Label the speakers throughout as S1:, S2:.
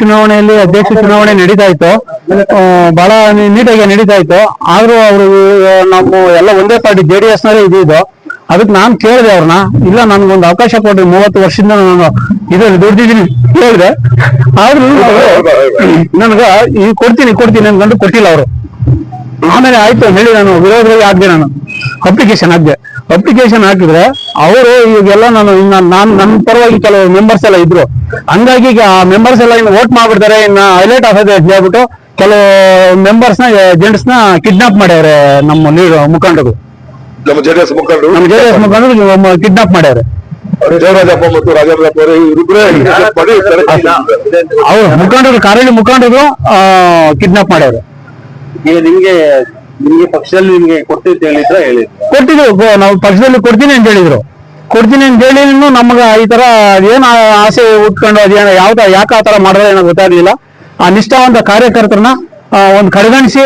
S1: ಚುನಾವಣೆಯಲ್ಲಿ ಅಧ್ಯಕ್ಷ ಚುನಾವಣೆ ನಡೀತಾ ಇತ್ತು ಬಹಳ ನೀಟಾಗಿ ನಡೀತಾ ಇತ್ತು ಆದ್ರೂ ಅವರು ನಾವು ಎಲ್ಲ ಒಂದೇ ಪಾರ್ಟಿ ಜೆ ಡಿ ಎಸ್ ನಲ್ಲೇ ಇದ್ದಿದ್ದು. ಅದಕ್ಕೆ ನಾನು ಕೇಳಿದೆ ಅವ್ರನ್ನ ಇಲ್ಲ ನನ್ಗೊಂದು ಅವಕಾಶ ಕೊಡ್ರಿ, ಮೂವತ್ತು ವರ್ಷದಿಂದ ನಾನು ಇದ್ರಲ್ಲಿ ದುಡ್ದಿದ್ದೀನಿ ಕೇಳಿದೆ. ಆದ್ರೂ ನನ್ಗ ಈ ಕೊಡ್ತೀನಿ ಕೊಡ್ತೀನಿ ಅನ್ಕೊಂಡು ಕೊಟ್ಟಿಲ್ಲ ಅವರು. ಆಮೇಲೆ ಆಯ್ತು, ಹೇಳಿ ನಾನು ವಿರೋಧವಾಗಿ ಹಾಕ್ದೆ ನಾನು. ಅಪ್ಲಿಕೇಶನ್ ಹಾಕ್ದೆ ಅಪ್ಲಿಕೇಶನ್ ಹಾಕಿದ್ರೆ ಅವರು ಈಗೆಲ್ಲ ನಾನು ಇನ್ನ ನಾನು ನನ್ನ ಪರವಾಗಿ ಕೆಲವು ಮೆಂಬರ್ಸ್ ಎಲ್ಲ ಇದ್ರು. ಹಂಗಾಗಿ ಈಗ ಆ ಮೆಂಬರ್ಸ್ ಎಲ್ಲ ಇನ್ನು ವೋಟ್ ಮಾಡ್ಬಿಡ್ತಾರೆ ಇನ್ನ ಹೈಲೈಟ್ ಆಗೋದು ಅಂತ ಹೇಳ್ಬಿಟ್ಟು ಕೆಲವು ಮೆಂಬರ್ಸ್ನ ಜೆಂಟ್ಸ್ನ ಕಿಡ್ನಾಪ್ ಮಾಡ್ಯಾರೆ ನಮ್ಮ ನೀರು ಮುಖಂಡರು.
S2: ನಮ್ಮ ಜೆಡಿಎಸ್ ಮುಖಂಡರು.
S1: ನಮ್ಮ ಜೆ ಎಸ್ ಮುಖಂಡರು ಕಿಡ್ನಾಪ್
S2: ಮಾಡ್ಯಾರೆ. ಮತ್ತು ರಾಜೇಂದ್ರಪ್ಪ. ಅವ್ರು
S1: ಮುಖಂಡರು ಕಾರಲ್ಲಿ ಮುಖಂಡರು ಕಿಡ್ನಾಪ್ ಮಾಡ್ಯಾರ.
S3: ಈಗ ನಿಮ್ಗೆ ನಿಮ್ಗೆ ಪಕ್ಷದಲ್ಲಿ ನಿಮ್ಗೆ ಕೊಡ್ತೀವಿ ಹೇಳಿದ್ರ ಹೇಳಿ
S1: ಕೊಟ್ಟಿದ್ರು ಗೋ- ನಾವು ಪಕ್ಷದಲ್ಲಿ ಕೊಡ್ತೀನಿ ಅಂತ ಹೇಳಿದ್ರು. ಕೊಡ್ತೀನಿ ಅಂತ ಹೇಳಿ ನಮ್ಗ ಈ ತರ ಏನ್ ಆ- ಆಸೆ ಉಟ್ಕೊಂಡು ಅದೇನ ಯಾವ ತರ ಯಾಕೆ ಆ ತರ ಮಾಡಿದ್ರೆ ಏನೋ ಗೊತ್ತಾಗ್ಲಿಲ್ಲ. ಆ ನಿಷ್ಠಾವಂತ ಕಾರ್ಯಕರ್ತರನ್ನ ಆ, ಒಂದ್ ಕಡೆಗಣಿಸಿ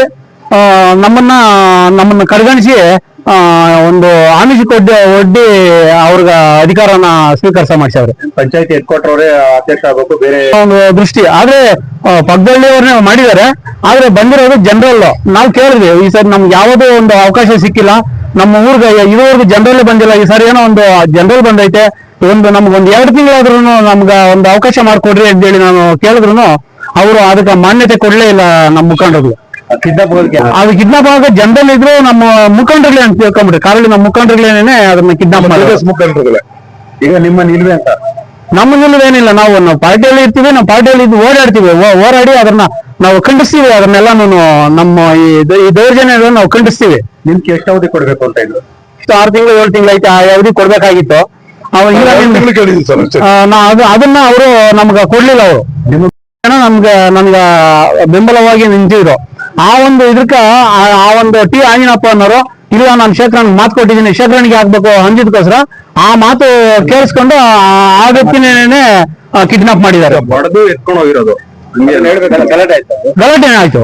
S1: ಆ, ನಮ್ಮನ್ನ ನಮ್ಮನ್ನ ಕಡೆಗಣಿಸಿ ಆ, ಒಂದು ಆಮಿಷ ಕೊಡ್ಡಿ ಒಡ್ಡಿ ಅವ್ರಿಗ ಅಧಿಕಾರನ ಸ್ವೀಕರಿಸ ಮಾಡ್ಸವ್ರೆ
S3: ಪಂಚಾಯತಿ ಹೆಡ್ ಕ್ವಾರ್ಟರ್ ಅವರೇ ಅಧ್ಯಕ್ಷ ಆಗ್ಬೇಕು ಬೇರೆ
S1: ಒಂದು ದೃಷ್ಟಿ. ಆದ್ರೆ ಆ, ಅವ್ರನ್ನ ಮಾಡಿದ್ದಾರೆ. ಆದ್ರೆ ಬಂದಿರೋದು ಜನರಲ್ ನಾವು ಕೇಳಿದ್ವಿ ಈ ಸರಿ ನಮ್ಗೆ ಯಾವುದೇ ಒಂದು ಅವಕಾಶ ಸಿಕ್ಕಿಲ್ಲ. ನಮ್ಮ ಊರ್ಗೆ ಇದುವರೆಗೂ ಜನರಲ್ ಬಂದಿಲ್ಲ. ಈ ಸರಿ ಏನೋ ಒಂದು ಜನರಲ್ ಬಂದೈತೆ. ಒಂದು ನಮ್ಗೊಂದು ಎರಡು ತಿಂಗಳಾದ್ರೂ ನಮ್ಗ ಒಂದು ಅವಕಾಶ ಮಾಡ್ಕೊಡ್ರಿ ಅಂತೇಳಿ ನಾನು ಕೇಳಿದ್ರು ಅವರು ಅದಕ್ಕೆ ಮಾನ್ಯತೆ ಕೊಡ್ಲೇ ಇಲ್ಲ ನಮ್ಮ ಮುಖಂಡರು. ಅದು ಕಿಡ್ನಾಪ್ ಆಗ ಜನರಲ್ ಇದ್ರು ನಮ್ಮ ಮುಖಂಡರಲ್ಲಿ ಅಂತ ತಿಳ್ಕೊಂಬಿಟ್ರಿ. ಕಾರಲ್ಲಿ ನಮ್ಮ ಮುಖಂಡರಲ್ಲೇನೆ ಅದನ್ನ ಕಿಡ್ನಾಪ್
S2: ಮುಖಂಡರುಗಳೇ.
S3: ಈಗ ನಿಮ್ಮ ನಿಲ್ವೆ ಅಂತ.
S1: ನಮ್ಮ ನಿಲ್ಲುವೇನಿಲ್ಲ ನಾವು ನಾವು ಪಾರ್ಟಿಯಲ್ಲಿ ಇರ್ತೀವಿ ನಾವು ಪಾರ್ಟಿಯಲ್ಲಿ ಇದ್ದು ಓಡಾಡ್ತೀವಿ. ಓಡಾಡಿ ಹೋರಾಡಿ ಅದನ್ನ ನಾವು ಖಂಡಿಸ್ತೀವಿ ಅದನ್ನೆಲ್ಲ ನಾನು ನಮ್ಮ ಈ ದೌರ್ಜನ್ಯ ನಾವು ಖಂಡಿಸ್ತೀವಿ.
S3: ನಿಮ್ಗೆ ಎಷ್ಟು ಅವಧಿ ಕೊಡ್ಬೇಕು ಅಂತ ಇದ್ರು
S1: ಇಷ್ಟು ಆರು ತಿಂಗಳು ಏಳು ತಿಂಗಳು ಐತೆ ಆ ಅವಧಿ ಕೊಡ್ಬೇಕಾಗಿತ್ತು. ಅದು ಅದನ್ನ ಅವರು ನಮ್ಗ ಕೊಡ್ಲಿಲ್ಲ ಅವರು. ನಮ್ಗೆ ನಮ್ಗ ಬೆಂಬಲವಾಗಿ ನಿಂತಿದ್ರು. ಆ ಒಂದು ಇದಕ್ಕ ಆ- ಆ ಒಂದು ಟಿ ಆಂಜನಪ್ಪ ಅನ್ನೋರು ಇಲ್ಲ ನಾನು ಶೇಖರನ್ ಮಾತು ಕೊಟ್ಟಿದ್ದೀನಿ ಶೇಖರನ್ಗೆ ಆಗ್ಬೇಕು ಅಂದಿದ್ಕೋಸ್ಕರ ಆ ಮಾತು ಕೇಳಿಸ್ಕೊಂಡು ಆ- ವ್ಯಕ್ತಿನೇನೆ ವ್ಯಕ್ತಿನೇ ಕಿಡ್ನಾಪ್ ಮಾಡಿದ್ದಾರೆ.
S3: ಬಡದು ಎತ್ಕೊಂಡು ಹೋಗಿರೋದು. ಗಲಾಟೆ ಆಯ್ತು?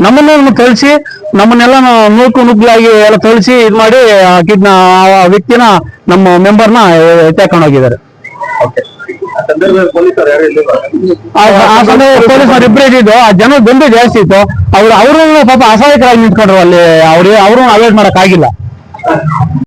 S1: ನಮ್ಮನ್ನು ತೊಳಿಸಿ ನಮ್ಮನ್ನೆಲ್ಲ ನೂಕು ನುಗ್ಲಾಗಿ ಎಲ್ಲ ಕಳ್ಸಿ ಇದ್ ಮಾಡಿ ಆ ಕಿಡ್ನ ಆ ವ್ಯಕ್ತಿನ ನಮ್ಮ ಮೆಂಬರ್ನ ಎತ್ತಾಕೊಂಡು ಹೋಗಿದ್ದಾರೆ
S3: ಆ ಪೊಲೀಸರು ಯಾರು?
S1: ಆ ಆ ಪೊಲೀಸ್ ಪೊಲೀಸರು ಇಬ್ಬರೇ ಇದ್ದಿದ್ದು, ಆ ಜನ ಗೊಂಬೆ ಜಾಸ್ತಿ ಇತ್ತು. ಅವ್ರು ಅವರು ಪಾಪ ಅಸಹಾಯಕರಾಗಿ ನಿಂತ್ಕೊಂಡ್ರು ಅಲ್ಲಿ. ಅವ್ರಿಗೆ ಅವ್ರನ್ನ ಅವಾಯ್ಡ್ ಮಾಡಕ್ ಆಗಿಲ್ಲ